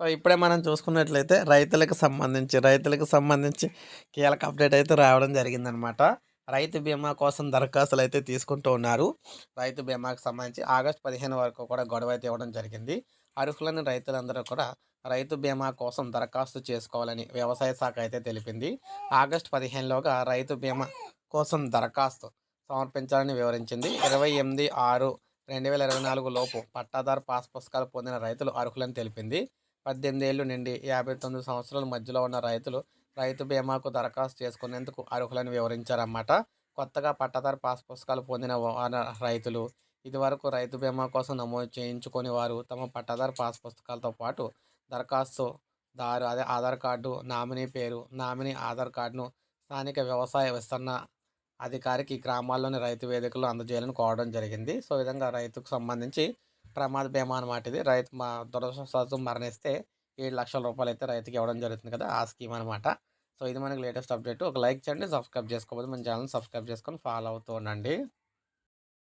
So ఇప్పుడే మనం చూసుకున్నట్లయితే రైతులకు సంబంధించి రైతులకు సంబంధించి కీలక అప్డేట్ అయితే రావడం జరిగిందనమాట. రైతు బీమా కోసం దరఖాస్తులు అయితే తీసుకుంటూ ఉన్నారు. రైతు బీమాకు సంబంధించి ఆగస్టు పదిహేను వరకు కూడా గొడవ అయితే ఇవ్వడం జరిగింది. అర్హులని రైతులందరూ కూడా రైతు బీమా కోసం దరఖాస్తు చేసుకోవాలని వ్యవసాయ శాఖ అయితే తెలిపింది. ఆగస్టు పదిహేనులోగా రైతు బీమా కోసం దరఖాస్తు సమర్పించాలని వివరించింది. ఇరవై ఎనిమిది ఆరు రెండు వేల ఇరవై నాలుగు లోపు పట్టాదారు పాస్ పుస్తకాలు పొందిన రైతులు అర్హులని తెలిపింది. పద్దెనిమిది ఏళ్ళు నుండి యాభై తొమ్మిది సంవత్సరాల మధ్యలో ఉన్న రైతులు రైతు బీమాకు దరఖాస్తు చేసుకునేందుకు అర్హులని వివరించారన్నమాట. కొత్తగా పట్టాదారు పాస్ పుస్తకాలు పొందిన రైతులు ఇదివరకు రైతు బీమా కోసం నమోదు చేయించుకొని వారు తమ పట్టాదారు పాస్ పుస్తకాలతో పాటు దరఖాస్తు దారు అదే ఆధార్ కార్డు నామినీ పేరు నామినీ ఆధార్ కార్డును స్థానిక వ్యవసాయ విస్తరణ అధికారికి గ్రామాల్లోని రైతు వేదికలు అందజేయాలని కోరడం జరిగింది. సో విధంగా రైతుకు సంబంధించి ప్రమాద బీమా అనమాట ఇది రైతు మా దురదృష్టవశాత్తు మరణిస్తే ఏడు లక్షల రూపాయలు అయితే రైతుకి ఇవ్వడం జరుగుతుంది కదా! ఆ స్కీమ్ అనమాట సో ఇది మనకి లేటెస్ట్ అప్డేట్. ఒక లైక్ చేయండి సబ్స్క్రైబ్ చేసుకోకపోతే మన ఛానల్ సబ్స్క్రైబ్ చేసుకొని ఫాలో అవుతూ ఉండండి.